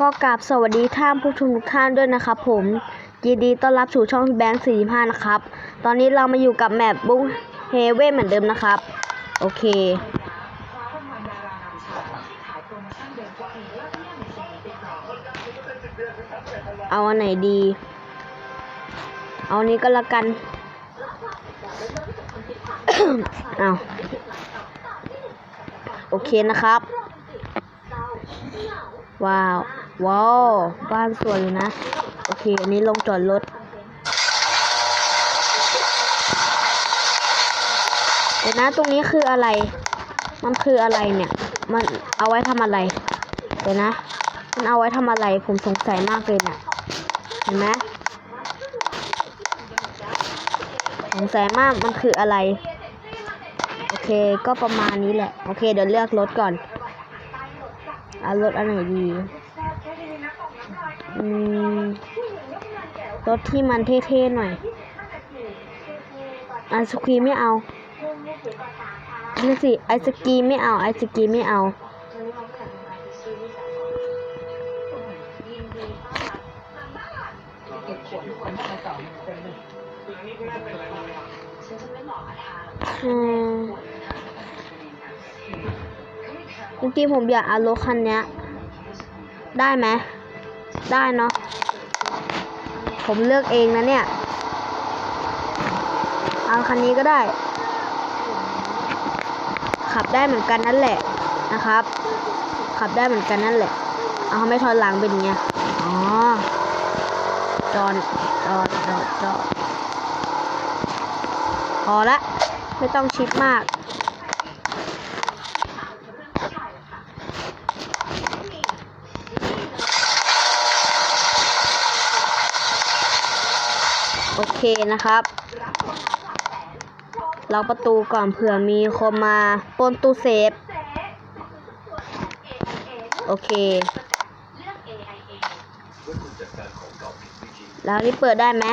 ก็กราบสวัสดีท่านผู้ชมทุกท่านด้วยนะครับผมยินดีต้อนรับสู่ช่องแบงค์45 นะครับ ตอนนี้เรามาอยู่กับแมปบุ้งเฮเว่นเหมือนเดิมนะครับ โอเค เอาอันไหนดี เอาอันนี้ก็แล้วกัน เอาโอเคนะครับ ว้าว ว้าวบ้านสวยอยู่นะ โอเค อันนี้ลงจอดรถเดี๋ยวนะตรงนี้คืออะไร มันคืออะไรเนี่ย มันเอาไว้ทำอะไร เดี๋ยวนะ มันเอาไว้ทำอะไร ผมสงสัยมากเลยเนี่ย เห็นไหมสงสัยมาก มันคืออะไร โอเค ก็ประมาณนี้แหละ โอเค เดี๋ยวเลือกรถก่อน เอารถอันไหนดี รถที่มันเท่ๆหน่อยไอศครีมไม่เอานี่สิไอศกรีมไม่เอาไอศกรีมไม่เอาอืมจริงๆผมอยากเอารถคันนี้ได้ไหม ได้เนาะ ผมเลือกเองนะเนี่ย เอาคันนี้ก็ได้ ขับได้เหมือนกันนั่นแหละนะครับ ขับได้เหมือนกันนั่นแหละ เอาไม่ถอยหลังเป็นไงอ๋อจอดจอดจอดจอดพอละ ไม่ต้องชิดมาก เคนะครับ ล็อกประตูก่อนเผื่อมีคนมาปนตู้เซฟ โอเค แล้วนี่เปิดได้ไหม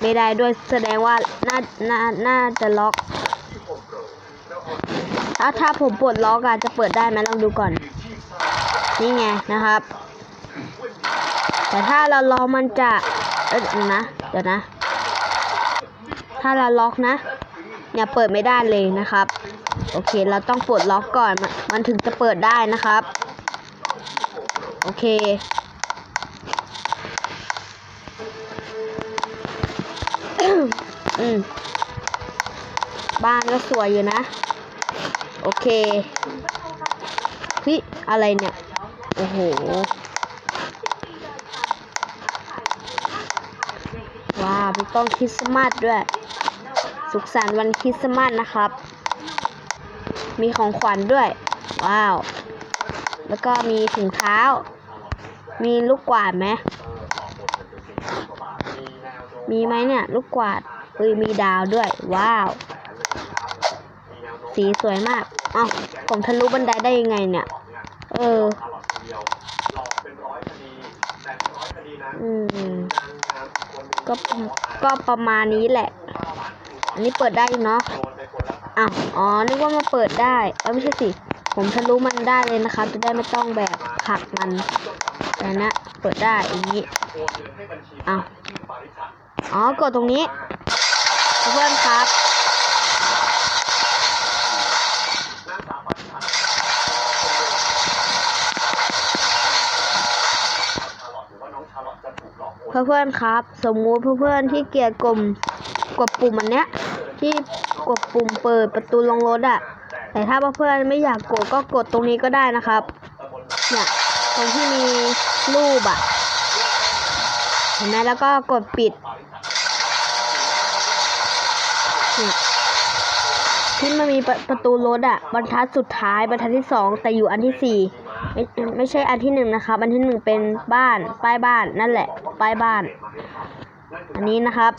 ไม่ได้ด้วยแสดงว่าน่าน่าน่าจะล็อกถ้าถ้าผมปลดล็อกอะจะเปิดได้ไหมลองดูก่อน นี่ไงนะครับ แต่ถ้าเราล็อกมันจะเอ้ยนะ เดี๋ยวนะ ถ้าเราล็อกนะ เนี่ยเปิดไม่ได้เลยนะครับ โอเค เราต้องปลดล็อกก่อน มันถึงจะเปิดได้นะครับ โอเค อืม บ้านก็สวยอยู่นะ โอเคเฮ้ยอะไรเนี่ย โอ้โห ว้าวมีต้นคริสต์มาสด้วย สุขสันต์วันคริสต์มาสนะครับ มีของขวัญด้วย ว้าว แล้วก็มีถุงเท้า มีลูกกวาดไหมมีไหมเนี่ย ลูกกวาดเอ้ยมีดาวด้วย ว้าว สีสวยมากอ้าวผมทะลุบันไดได้ยังไงเนี่ย เออ อืม ก็ก็ประมาณนี้แหละ อันนี้เปิดได้เนาะอ้าวอ๋อ นึกว่ามาเปิดได้เออไม่ใช่สิ ผมทะลุมันได้เลยนะคะ จะได้ไม่ต้องแบบผักมันแต่นะ เปิดได้อย่างนี้อ้าวอ๋อ กดตรงนี้ เพื่อนครับ เพื่อนๆครับ สมมุติเพื่อนๆที่เกียดกลมกดปุ่มอันเนี้ย ที่กดปุ่มเปิดประตูลงรถอะแต่ถ้าเพื่อนๆไม่อยากกดก็กดตรงนี้ก็ได้นะครับ เนี่ยตรงที่มีรูปอะเห็นไหมแล้วก็กดปิดเนี่ย ที่มันมีประประตูรถอะบรรทัดสุดท้ายบรรทัดที่สองแต่อยู่อันที่สี่ไม่ไม่ใช่อันที่หนึ่งนะครับอันที่หนึ่งเป็นบ้านป้ายบ้านนั่นแหละ ป้ายบ้าน อันนี้นะครับ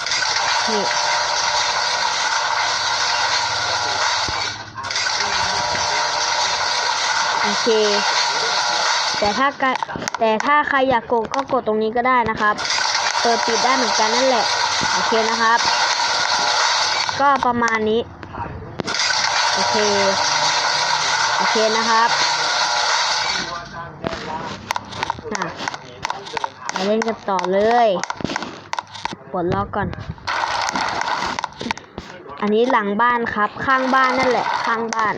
นี่โอเค แต่ถ้าแต่ถ้าใครอยากกดก็กดตรงนี้ก็ได้นะครับ เปิดปิดได้เหมือนกันนั่นแหละ โอเคนะครับ ก็ประมาณนี้ โอเค โอเคนะครับอะมาเล่นกันต่อเลยปลดล็อกก่อน อันนี้หลังบ้านครับ ข้างบ้านนั่นแหละ ข้างบ้าน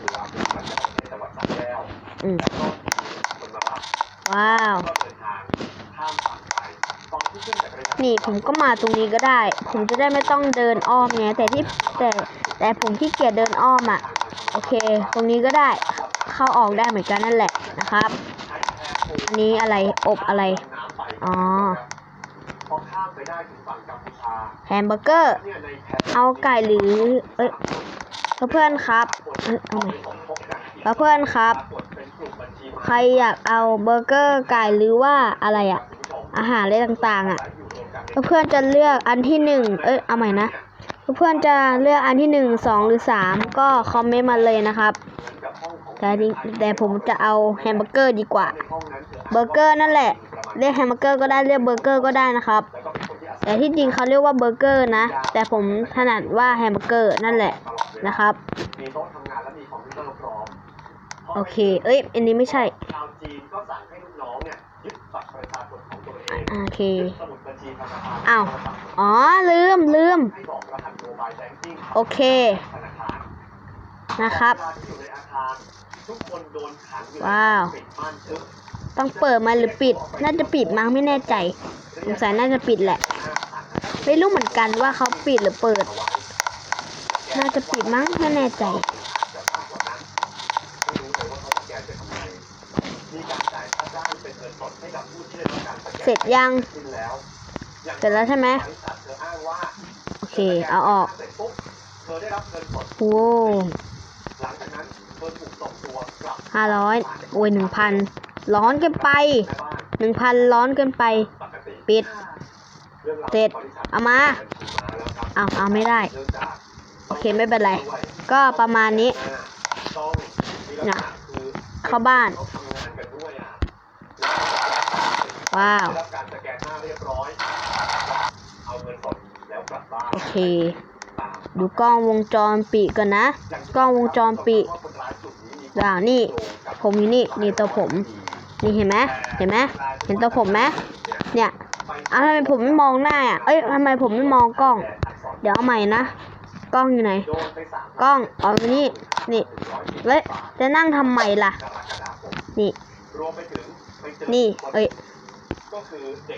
อืมว้าว นี่ผมก็มาตรงนี้ก็ได้ ผมจะได้ไม่ต้องเดินอ้อมไงแต่ที่แต่แต่ผมขี้เกียจเดินอ้อมอะ เค ตรงนี้ก็ได้เข้าออกได้เหมือนกันนั่นแหละนะครับ อันนี้อะไรอบอะไร อ๋อแฮมเบอร์เกอร์ เอาไก่หรือ เอ้ยเพื่อนๆครับเอาใหมเพื่อนๆครับ ใครอยากเอาเบอร์เกอร์ไก่หรือว่าอะไรอะอาหารอะไรต่างๆอะเพื่อนๆจะเลือกอันที่หนึ่งเอ้ยเอาใหม่นะ เพื่อนจะเลือกอันที่หนึ่งสองหรือสามก็คอมเมนต์มาเลยนะครับ แต่แต่ผมจะเอาแฮมเบอร์เกอร์ดีกว่าเบอร์เกอร์นั่นแหละ เรียกแฮมเบอร์เกอร์ก็ได้เรียกเบอร์เกอร์ก็ได้นะครับ แต่ที่จริงเขาเรียกว่าเบอร์เกอร์นะ แต่ผมถนัดว่าแฮมเบอร์เกอร์นั่นแหละนะครับโอเค เอ้ย อันนี้ไม่ใช่ โอเคอ้าวอ๋อ ลืมลืม โอเค นะครับ ว้าว ต้องเปิดมาหรือปิด น่าจะปิดมั้งไม่แน่ใจสงสัยน่าจะปิดแหละ ไม่รู้เหมือนกันว่าเขาปิดหรือเปิด น่าจะปิดมั้งไม่แน่ใจ ร็จยัง เสร็จแล้วใช่ไหมโอเค เอาออกโว้ห้าร้อยโอ้ยหนึ่งพันร้อนเกินไปหนึ่งพันร้อนเกินไป ปิด เสร็จ เอามา เอาเอาไม่ได้ โอเคไม่เป็นไร ก็ประมาณนี้นะเข้าบ้าน ว้าวได้รับการสแกนหน้าเรียบร้อย เอาเงินสดแล้วกลับบ้านโอเค ตามดูกล้องวงจรปิดก่อนนะ กล้องวงจรปิดว่าคนร้ายกลุ่มนี้มีอ่านี่ ผมอยู่นี่ นี่ตัวผม นี่เห็นไหมเห็นไหมเห็นตัวผมไหมเนี่ยอ้าวทำไมผมไม่มองหน้าอะ เอ้ยทำไมผมไม่มองกล้อง เดี๋ยวเอาใหม่นะ กล้องอยู่ไหนโดนไปสามกล้องเอาอยู่นี่ นี่เฮ้ย จะนั่งทำไมล่ะกรกฎาคมนี่ รวมไปถึงไปเจอนี่ เอ้ยก็คือ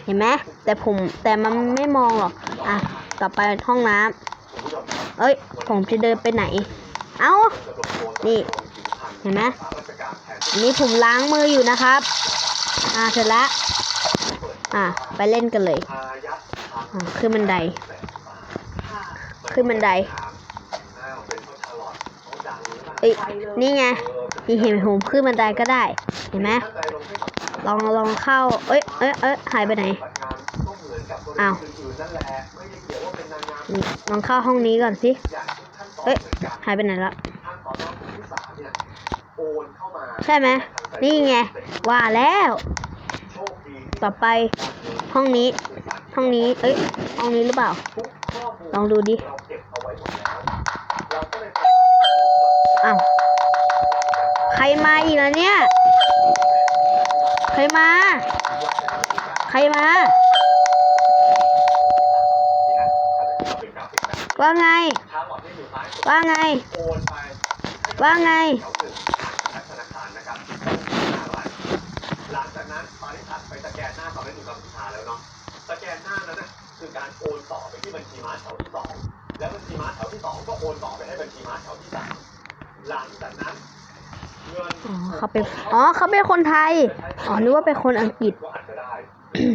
เห็นไหมแต่ผมแต่มันไม่มองหรอกอะต่อไปห้องน้ำเอ้ย ผมจะเดินไปไหน เอ้านี่ เห็นไหมนอันนี้ผมล้างมืออยู่นะครับ อ่าเสร็จแล้วอะไปเล่นกันเลยอายัดทางอ่าขึ้นบันได ขึ้นบันไดอ้าวเอ้ยนี่ไงเออนี่เห็นผมขึ้นบันไดก็ได้ เห็นไหม ลองลองเข้า เอ้ยเอ้ยเอ้ยหายไปไหนอ้าวลองเข้าห้องนี้ก่อนสิเอ้ยหายไปไหนละใช่ไหมนี่ไงว่าแล้ว ต่อไปห้องนี้ ห้องนี้ เอ้ยห้องนี้หรือเปล่า ลองดูดิอ้าวใครมาอีกแล้วเนี่ย ใครมา ใครมาว่าไง ว่าไง ว่าไง หลังจากนั้นบริษัทไปสแกนหน้าตอนนี้อยู่กัมพูชาแล้วเนาะ สแกนหน้านั้นนะคือการโอนต่อไปที่บัญชีม้าแถวที่สองแล้วบัญชีม้าแถวที่สองก็โอนต่อไปให้บัญชีม้าแถวที่สามหลังจากนั้น อ๋อเขาเป็นอ๋อเขาเป็นคนไทย อ๋อนึกว่าเป็นคนอังกฤษก็อาจจะได้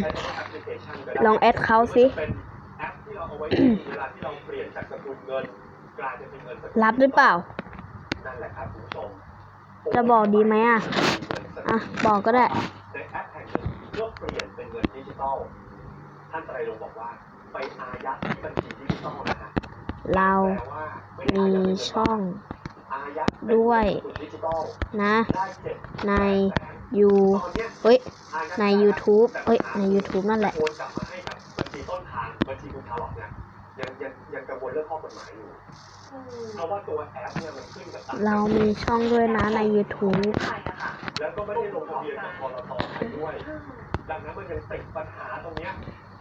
ใช้แอปพลิเคชันก็ได้ลองแอดเขาสิเป็นแอปที่เราเอาไว้ดูเวลาที่เราเปลี่ยนจากสกุลเงินกลายเป็นเงินสกุลรับหรือเปล่านั่นแหละครับคุณผู้ชมจะบอกดีไหมอะ อะ บอกก็ได้ในแอปแห่งหนึ่งเพื่อเปลี่ยนเป็นเงินดิจิตอล ท่านไตรรงค์บอกว่า ไปอายัดที่บัญชีดิจิตอลนะฮะเราแปลว่าไได้มีอายัดเป็นเงินช่องอายั ด้วย นะ ในยูตอนเนี้ยเฮ้ย ใน YouTube เอ้ย ใน YouTube นั่นแหละโอนกลับมาให้กับบัญชีต้นทางบัญชีคุณชาลอตเนี่ยยังยังยังกังวลเรื่องข้อกฎหมายอยู่เพราะว่าตัวแอปเนี่ยมันขึ้นกับต่างเรามีช่องด้วยนะใน YouTube แล้วก็ไม่ได้ลงทะเบียนกับพลตไปด้วย ดังนั้นมันยังติดปัญหาตรงนี้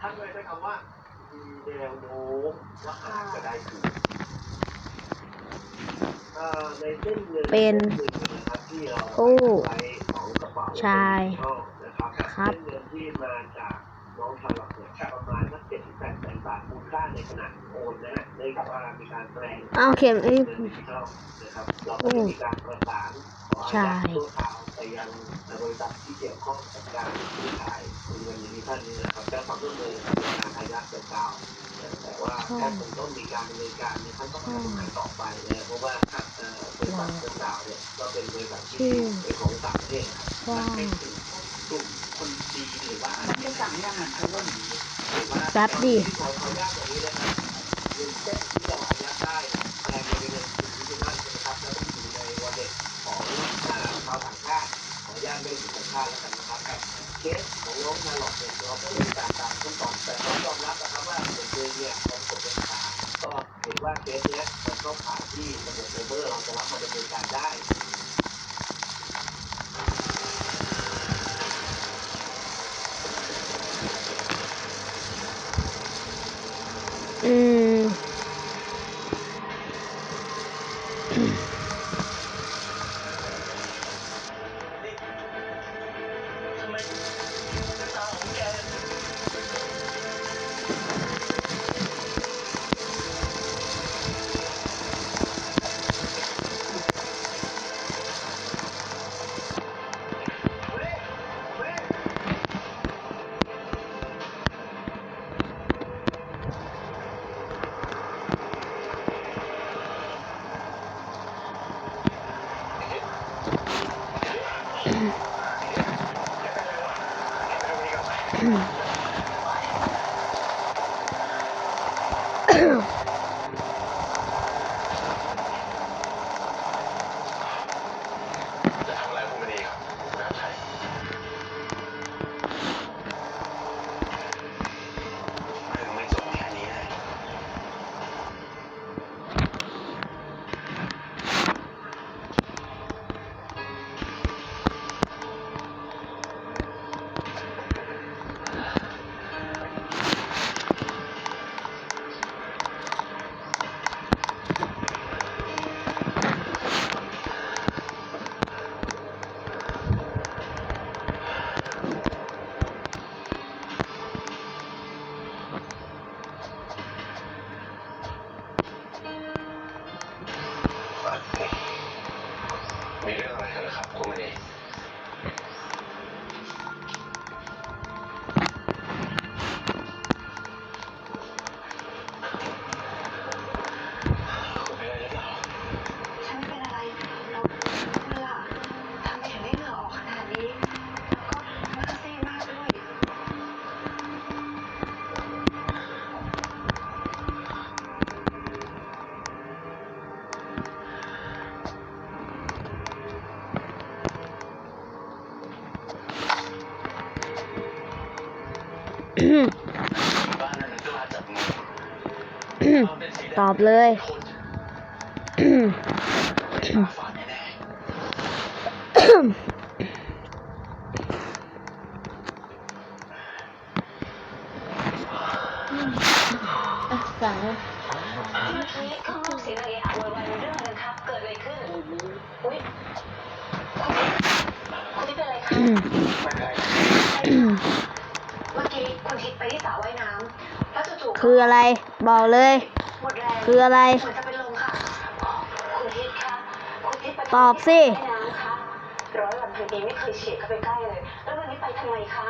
ท่านเลยใช้คำว่ามีแนวโน้มว่าอาจจะได้คืน เอ่อในเส้นเงินเป็นส้หงนะครับที่เราผู้ไว้ของกระเป๋าชายช่องนะครับครับเส้ นเงินที่มาจากน้องชาลอตเนี่ยประมาณสักเจ็ดถึงแปดแสนบาทมูลค่าในขณะโอนนะฮะในกับว่ามีการแปลงอ้าวเข็มไอ้ยเงินดิจิทัลนะครับเราก็จะมีการประสานขออาใช่ยัดชั่วคราวไปยังบริษัทที่เกี่ยวข้องกับการซื้อขายเงินดิจิทัลนี้นะครับจะความร่วมมือในการอายัดดังกล่าวแต่ว่าก็คงต้องมีการดำเนินการในขั้นตอนการทำงานต่อไปนะเพราะว่าเอ่อบริษัทดังกล่าวเนี่ยก็เป็นบริษัทที่เป็นของต่างประเทศครับว่าเป็นกลุ่ม คนดีหรือว่ามันเป็นสั่งยากเขาว่าหนีแป๊บดีเคสนี้มันเส้นที่านที่นั่นใช่ไหมครับแล้วต้องอยู่ในวันเด็กของอ่าชาวออนุญาตไม่ได้อ Ahem. ตอบเลยคนไม่มาฝันแน่ๆสั่งเมื่อกี้ข้างนอกเสียงอะไรอะโวยวายเรื่องอะไรครับ เกิดอะไรขึ้น อุ้ยคุณทิพย์คุณทิพย์เป็นอะไรคะไม่เป็นไรเมื่อกี้คุณทิพย์ไปที่สระว่ายน้ำแล้วจู่ๆคืออะไร บอกเลยหมดแรง คืออะไร ตอบสิร้อยวันพันปีไม่เคยเฉียดเข้าไปใกล้เลย แล้ววันนี้ไปทำไมคะ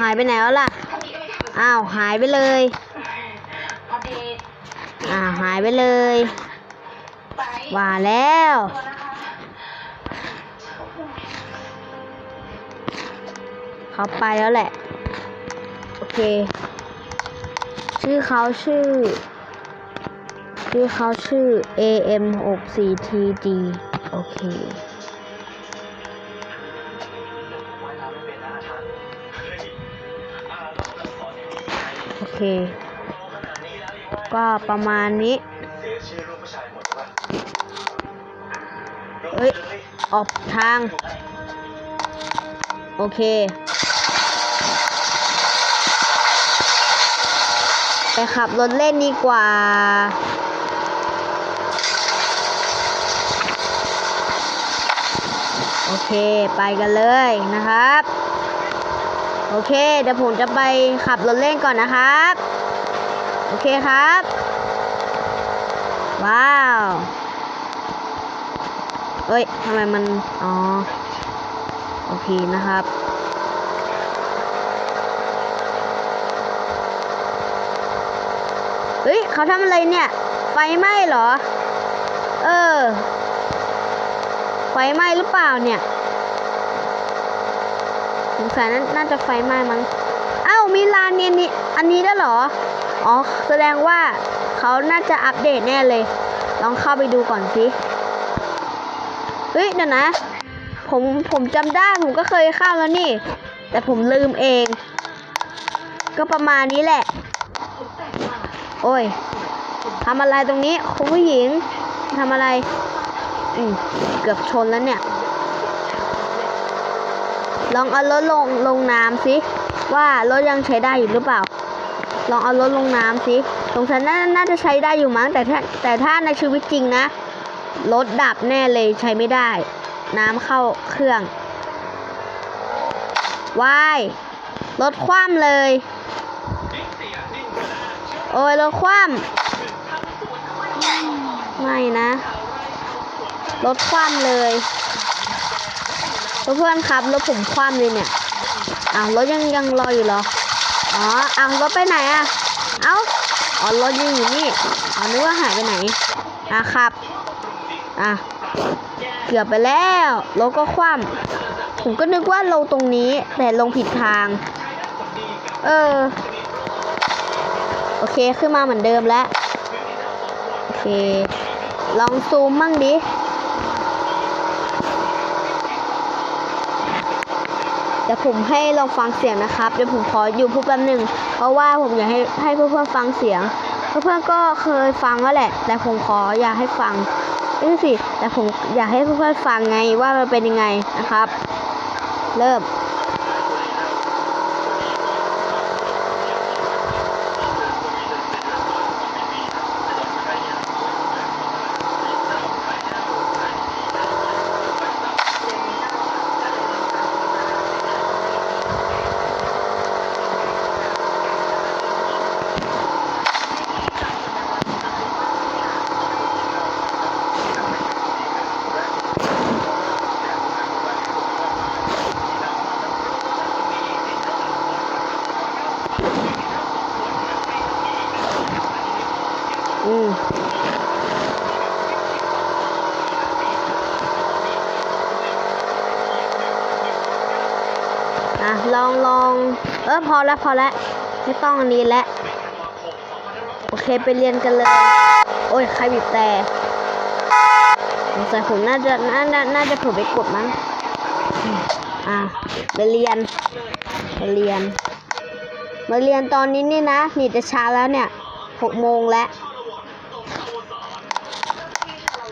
หายไปไหนแล้วล่ะ อ้าวหายไปเลยอดีอ่าหายไปเลยว่าแล้วเขาไปแล้วแหละ โอเค ชื่อเขาชื่อ ชื่อเขาชื่อ AM 6 4 TD โอเค ก็ประมาณนี้เสียชื่อลูกผู้ชายหมดใช่ปะเอ้ย ออกทาง โอเค ไปขับรถเล่นดีกว่าโอเค ไปกันเลยนะครับ โอเค เดี๋ยวผมจะไปขับรถเล่นก่อนนะครับ โอเคครับ ว้าวเอ้ยทำไมมัน อ๋อ โอเคนะครับเฮ้ยเขาทำอะไรเนี่ย ไฟไหม้เหรอ เออ ไฟไหม้หรือเปล่าเนี่ย สงสัยนน่าจะไฟไหม้มั้งเอ้ามีลานเนี่ยนี่อันนี้ด้หรอ อ๋อ แสดงว่าเขาน่าจะอัปเดตแน่เลย ลองเข้าไปดูก่อนสิ เฮ้ยเดี๋ยวนะ ผมผมจำได้ผมก็เคยเข้าแล้วนี่ แต่ผมลืมเอง ก็ประมาณนี้แหละ โอ้ยทำอะไรตรงนี้คุณผู้หญิงทำอะไร อืมเกือบชนแล้วเนี่ย ลองเอารถลงลงน้ำสิว่ารถยังใช้ได้อยู่หรือเปล่า ลองเอารถลงน้ำสิสงสัยน่าน่าจะใช้ได้อยู่มั้งแต่ถ้าแต่ถ้าในชีวิตจริงนะรถดับแน่เลยใช้ไม่ได้ น้ำเข้าเครื่องวายรถคว่ำเลย โอ้ยรถคว่ำไม่นะ รถคว่ำเลย เพื่อนครับรถผมคว่ำเลยเนี่ยอ้าวรถยังยังรออยู่เหรออ๋ออ้าวรถไปไหนอะเอ้าอ๋อรถยังอยู่นี่อ๋อนึกว่าหายไปไหนอะครับอะเกือบไปแล้วรถก็คว่ำผมก็นึกว่าลงตรงนี้แต่ลงผิดทาง เออโอเคขึ้นมาเหมือนเดิมแล้วโอเค ลองซูมมั่งดิ ดี๋ยวผมให้ลองฟังเสียงนะครับเดี๋ยวผมขออยู่พูดแป๊บหนึ่งเพราะว่าผมอยากให้ให้เพื่อนๆฟังเสียง เพื่อนๆก็เคยฟังแล้วแหละ แต่ผมขออยากให้ฟังนี่สิแต่ผมอยากให้เพื่อนๆฟังไงว่ามันเป็นยังไงนะครับ เริ่ม อืม อะ ลองลอง เออพอแล้วพอแล้วไม่ต้องอันนี้แล้วโอเคไปเรียนกันเลย โอ้ยใครบีบแต่สงสัยผมน่าจะน่าน่าน่าจะเผลอไปกดมั้งอะไปเรียนไปเรียน มาเรียนตอนนี้นี่นะนี่จะช้าแล้วเนี่ยหกโมงแล้ว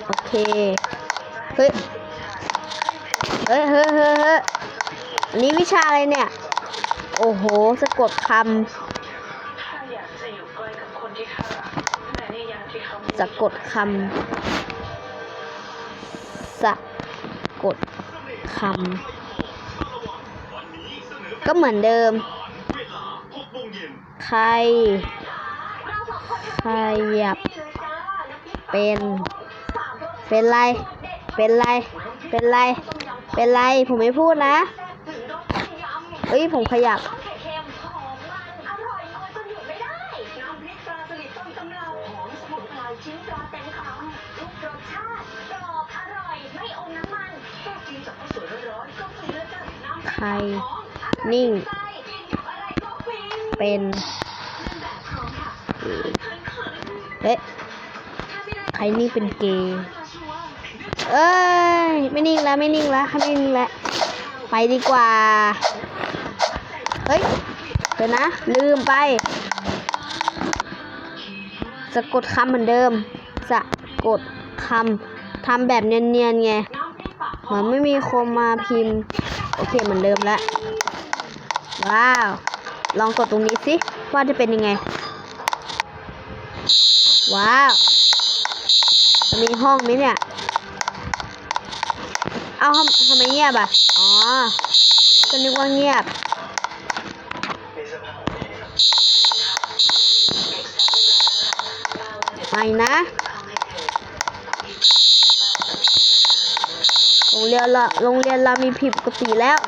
โอเคเฮ้ยเฮ้ยเฮ้ยเฮ้ยเฮ้ยอันนี้วิชาอะไรเนี่ย โอ้โห สะกดคำสะกดคำสะกดคำก็เหมือนเดิม ใครขยับเป็น เป็นไร เป็นไร เป็นไร เป็นไร ผมไม่พูดนะ เอ้ยผมขยับไข่เค็มหอมมันอร่อยอร่อยจนหยุดไม่ได้ น้ำพริกปลาสลิดต้มตำรับหอมสมุนไพรชิ้นปลาเต็มคำทุกรสชาติกรอบอร่อย ไม่อมน้ำมันก็กินกับข้าวสวยร้อนๆก็ฟินแล้วจ้ะน้ำพริกใครหอมอร่อยนิ่งใจกินกับอะไรก็ฟินเป็นเล่นแบบพร้อมค่ะเอ๊ะไม่ได้ใครนี่เป็นเกย์เอ้ย ไม่นิ่งแล้วไม่นิ่งแล้วไม่นิ่งแล้ว ไปดีกว่า เฮ้ย เดี๋ยวนะ ลืมไป สะกดคำเหมือนเดิม สะกดคำทำแบบเนียนๆไงเหมือนไม่มีคนมาพิมพ์ โอเคเหมือนเดิมแล้วว้าว ลองกดตรงนี้สิ ว่าจะเป็นยังไง ว้าวจะมีห้องไหมเนี่ย เอาทำทำไมเงียบอะ อ๋อก็นึกว่าเงียบ ไม่ นะโรงเรียนเราโรงเรียนเรามีผิดปกติแล้ว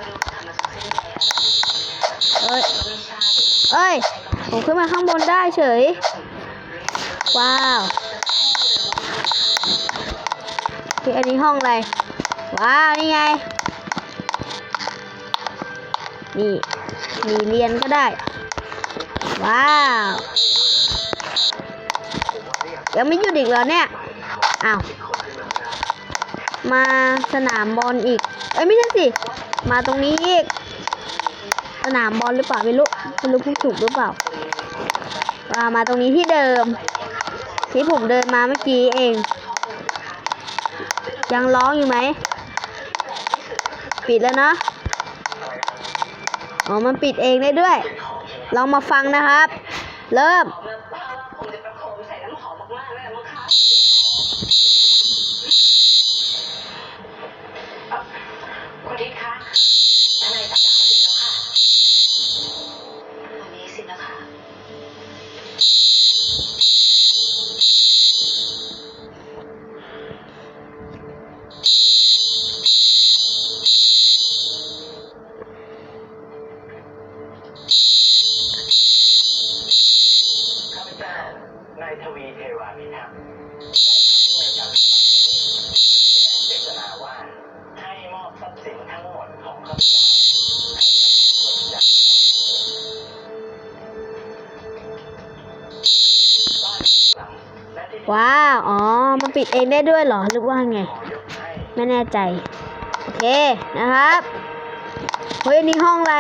เอ้ยเอ้ย ผมขึ้นมาข้างบนได้เฉย ว้าวคืออันนี้ห้องอะไร ว้าว นี่ไง นี่มีเรียนก็ได้ ว้าว ยังไม่หยุดอีกเหรอเนี่ยอ้าวมาสนามบอลอีก เอ้ยไม่ใช่สิ มาตรงนี้อีก สนามบอลหรือเปล่าไม่รู้ไม่รู้พูดถูกหรือเปล่าว่ามาตรงนี้ที่เดิม ที่ผมเดินมาเมื่อกี้เอง ยังร้องอยู่ไหม ปิดแล้วนะอ๋อ มันปิดเองได้ด้วย ลองมาฟังนะครับ เริ่ม Yes. ปิดเองได้ด้วยเหรอหรือว่าไง ไม่แน่ใจ โอเคนะครับเฮ้ยอันนี้ห้องอะไร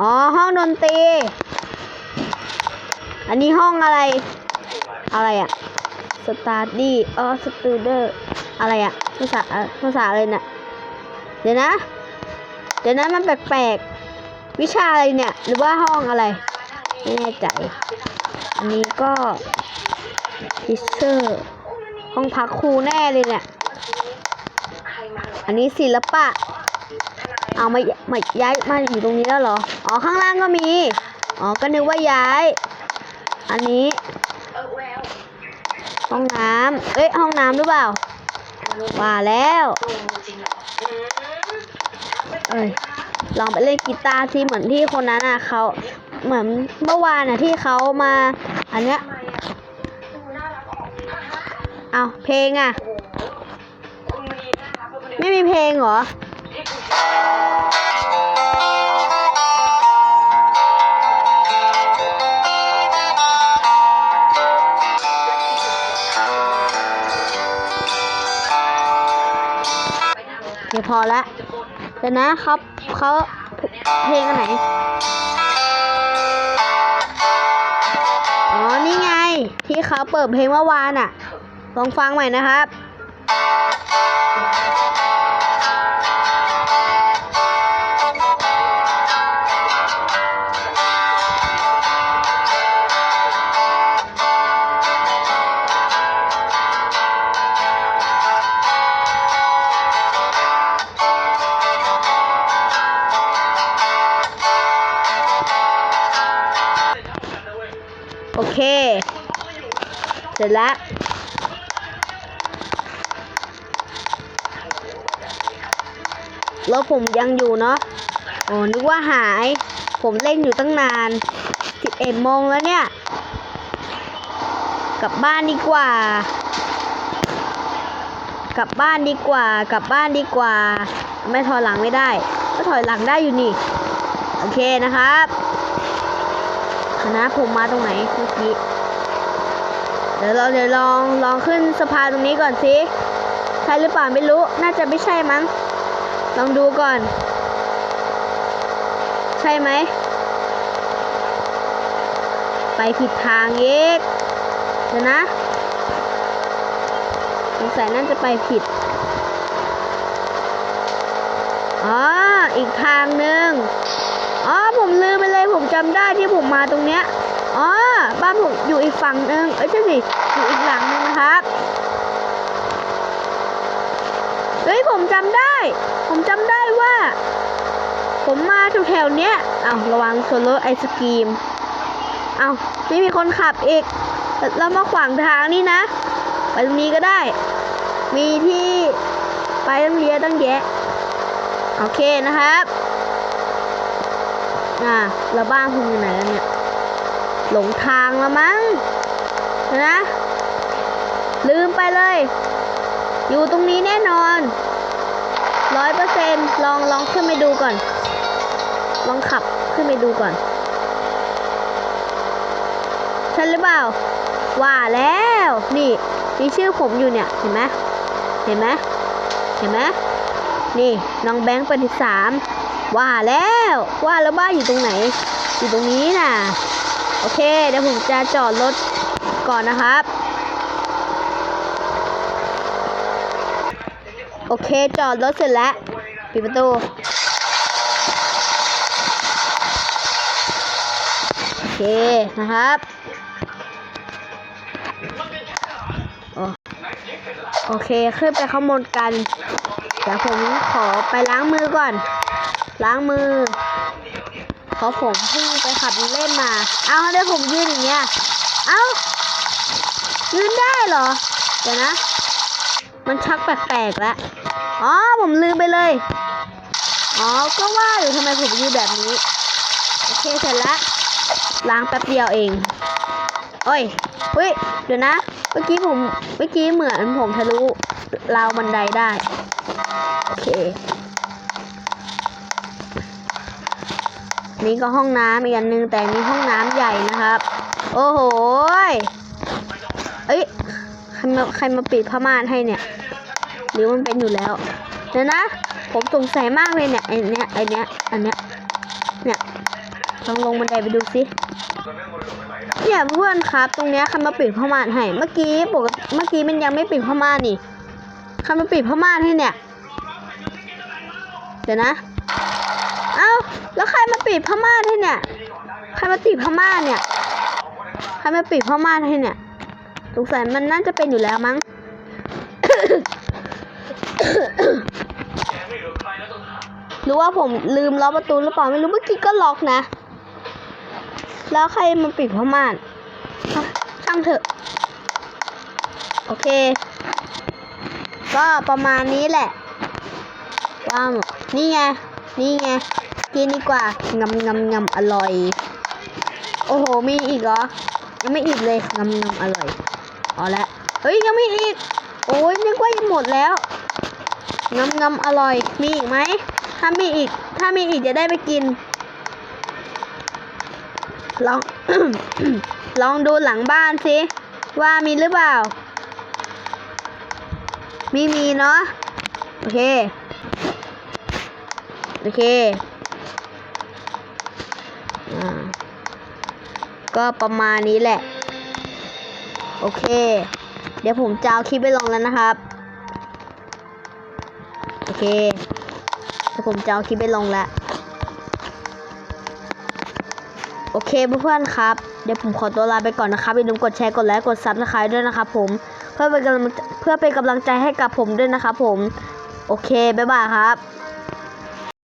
อ๋อ ห้องดนตรี อันนี้ห้องอะไร อะไรอะสตาร์ดี้อ๋อสตูเดอร์ อะไรอะภาษาภาษาอะไรเนี่ยเดี๋ยวนะ เดี๋ยวนะมันแปลกๆ วิชาอะไรเนี่ย หรือว่าห้องอะไร ไม่แน่ใจ อันนี้ก็ทิเซอร์ ห้องพักครูแน่เลยเนี่ย อันนี้ศิลปะ เอามามาย้ายมาอยู่ตรงนี้แล้วเหรอ อ๋อข้างล่างก็มี อ๋อก็นึกว่าย้าย อันนี้ ห้องน้ำเอ้ยห้องน้ำหรือเปล่า ว่าแล้วเอ้ยลองไปเล่นกีตาร์ที่เหมือนที่คนนั้นอะเขาเหมือนเมื่อวานอะที่เขามา อันเนี้ย ทำไมอะดูน่ารักออกอะฮะ เอาเพลงอะ ไม่มีเพลงเหรอเดี๋ยวพอละเดี๋ยวนะครับเขาเพลงอันไหน อ๋อ นี่ไง ที่เขาเปิดเพลงเมื่อวานอะ ลองฟังใหม่นะครับโอเค เสร็จแล้ว รถผมยังอยู่เนาะโอ้นึกว่าหาย ผมเล่นอยู่ตั้งนานสิบเอ็ดโมงแล้วเนี่ย กลับบ้านดีกว่า กลับบ้านดีกว่า กลับบ้านดีกว่า ไม่ถอยหลังไม่ได้ ก็ถอยหลังได้อยู่นี่ โอเคนะครับคณะผมมาตรงไหนเมื่อกี้เดี๋ยวเราเดี๋ยวลองลองขึ้นสะพานตรงนี้ก่อนสิใช่หรือเปล่าไม่รู้ น่าจะไม่ใช่มั้ง ลองดูก่อน ใช่ไหม ไปผิดทางเย็กเดี๋ยวนะสงสัยน่าจะไปผิด อ๋อ อีกทางหนึ่งอ๋อ ผมลืมไปเลย ผมจำได้ที่ผมมาตรงเนี้ย อ๋อ บ้านผมอยู่อีกฝั่งหนึ่งเอ้ยใช่สิอยู่อีกหลังหนึงนะครับ เฮ้ย ผมจำได้ ผมจำได้ว่า ผมมาแถวๆเนี้ยเอาระวังชนรถไอศกรีมเอาไม่มีคนขับอีกเรามาขวางทางนี่นะ ไปตรงนี้ก็ได้ มีที่ไปตั้งเยอะตั้งแยะ โอเคนะครับอ่าแล้วบ้านคุณอยู่ไหนแล้วเนี่ย หลงทางแล้วมั้งเดี๋ยวนะ ลืมไปเลย อยู่ตรงนี้แน่นอน ร้อยเปอร์เซ็นลองลองขึ้นไปดูก่อน ลองขับขึ้นไปดูก่อน ใช่หรือเปล่า ว่าแล้ว นี่มีชื่อผมอยู่เนี่ย เห็นไหมเห็นไหมเห็นไหมนี่น้องแบงค์ปฏิสามว่าแล้วว่าแล้วบ้านอยู่ตรงไหน อยู่ตรงนี้น่ะ โอเค เดี๋ยวผมจะจอดรถก่อนนะครับ โอเค จอดรถเสร็จแล้ว ปิดประตู โอเค นะครับโอเค ขึ้นไปข้างบนกัน เดี๋ยวผมขอไปล้างมือก่อน ล้างมือ เพราะผมเพิ่งไปขับเล่นมา เอาเดี๋ยวผมยืนอย่างเงี้ย เอายืนได้เหรอ เดี๋ยวนะ มันชักแปลกๆแล้ว ผมลืมไปเลย อ๋อ ก็ว่าอยู่ทำไมผมยืนแบบนี้ โอเคเสร็จแล้วล้างแป๊บเดียวเอง โอ้ยเฮ้ย เดี๋ยวนะ เมื่อกี้ผม เมื่อกี้เหมือนผมทะลุราวบันไดได้ โอเค นี่ก็ห้องน้ำอีกอันนึงแต่นี่ห้องน้ำใหญ่นะครับ โอ้โห เอ้ย ใครมาใครมาปิดผ้าม่านให้เนี่ย หรือมันเป็นอยู่แล้ว เดี๋ยวนะ ผมสงสัยมากเลยเนี่ยไอเนี้ยไอเนี้ยอันเนี้ยเนี่ยลองลงบันไดไปดูสิเนี่ยเพื่อนครับ ตรงเนี้ยใครมาปิดผ้าม่านให้ เมื่อกี้ปกเมื่อกี้มันยังไม่ปิดผ้าม่านนี่ใครมาปิดผ้าม่านให้เนี่ย เดี๋ยวนะ เอ้าแล้วใครมาปิดผ้าม่านให้เนี่ย ใครมาปิดผ้าม่านเนี่ย ใครมาปิดผ้าม่านให้เนี่ย สงสัยมันน่าจะเป็นอยู่แล้วมั้ง หรือว่าผมลืมล็อกประตูหรือเปล่าไม่รู้เมื่อกี้ก็ล็อกนะ แล้วใครมาปิดผ้าม่านช่างเถอะ โอเค ก็ประมาณนี้แหละว้าวนี่ไง นี่ไง กินดีกว่างำงำงำอร่อย โอ้โห มีอีกเหรอ ยังไม่อีกเลยงำงำอร่อย เอาละ เฮ้ย ยังไม่อีก โอ้ยนึกว่ายังหมดแล้ว งำงำอร่อย มีอีกไหม ถ้ามีอีก ถ้ามีอีกจะได้ไปกิน ลอง ลองดูหลังบ้านสิ ว่ามีหรือเปล่า มีมีเนาะ โอเค โอเคอ่าก็ประมาณนี้แหละ โอเค เดี๋ยวผมจะเอาคลิปไปลงแล้วนะครับ เคเดี๋ยวผมจะเอาคลิปไปลงแล้วโอเคเพื่อนๆครับ เดี๋ยวผมขอตัวลาไปก่อนนะครับอย่าลืมกดแชร์กดไลค์กดซับสไครต์ด้วยนะครับผมเพื่อเป็นกำลังเพื่อเป็นกำลังใจให้กับผมด้วยนะครับผม โอเค บ๊ายบายครับ